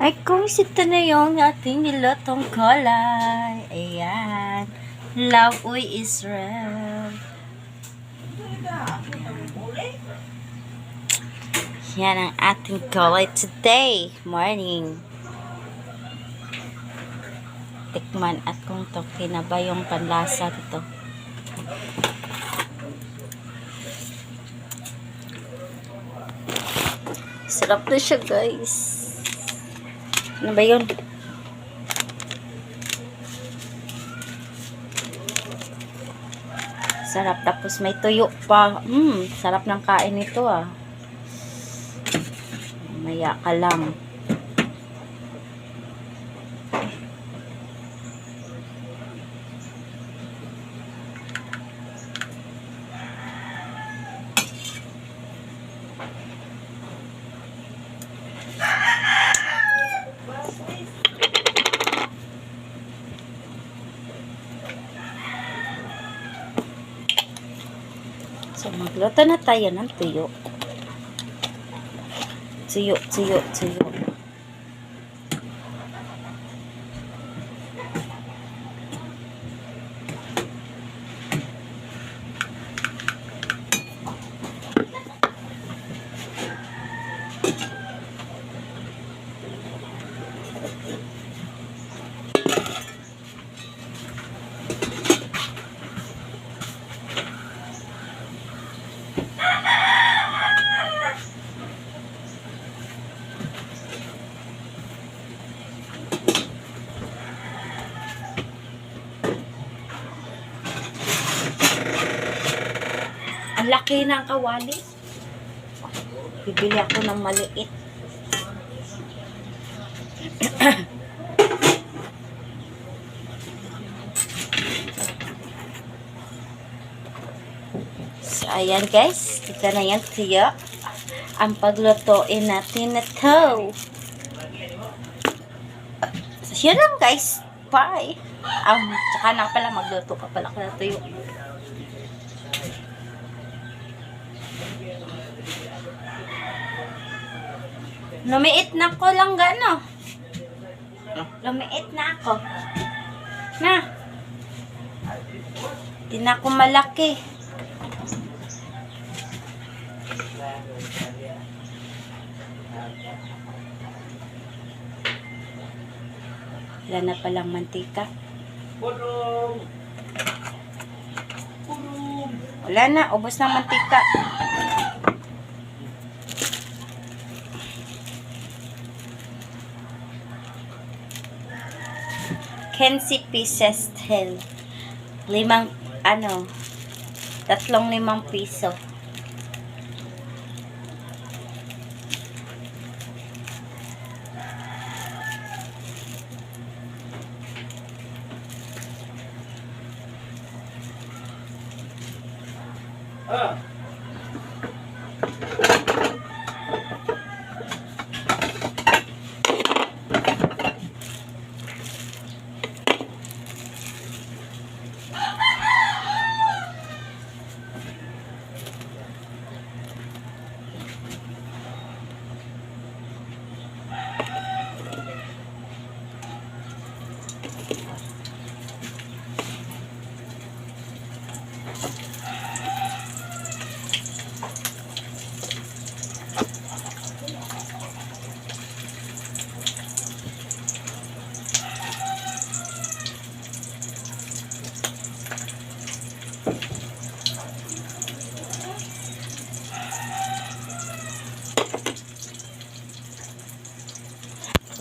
Ay, kung sito na yung ating nilotong kulay. Ayan. Love Uy Israel. Yan ang ating kulay today. Morning. Tikman at kung to kinaba yung panlasa nito. Sarap na siya guys. Ano ba yun? Sarap. Tapos may tuyo pa. Mmm, sarap ng kain nito ah. Maya ka lang. So, magluto na tayo ng tuyo. Tuyo, tuyo, tuyo. Ang laki ng kawali. Bibili ako ng maliit. so, ayan guys. Ito na yan tiyo. Ang paglutuin natin na to. So, yun lang guys. Bye. Um, tsaka na pala magluto pa pala ko na tuyo. Lumiit na ko lang gano. Lumiit na ako. Na. Di na ako malaki. Wala na palang mantika. Wala na, ubos na mantika. Kenzie pieces till. Limang, ano, tatlong limang piso. So,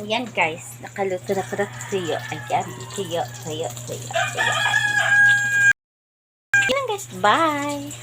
yan guys. Nakaluto na na tuyo. Ayan. Tuyo, tuyo, tuyo, tuyo. Yan lang guys. Bye!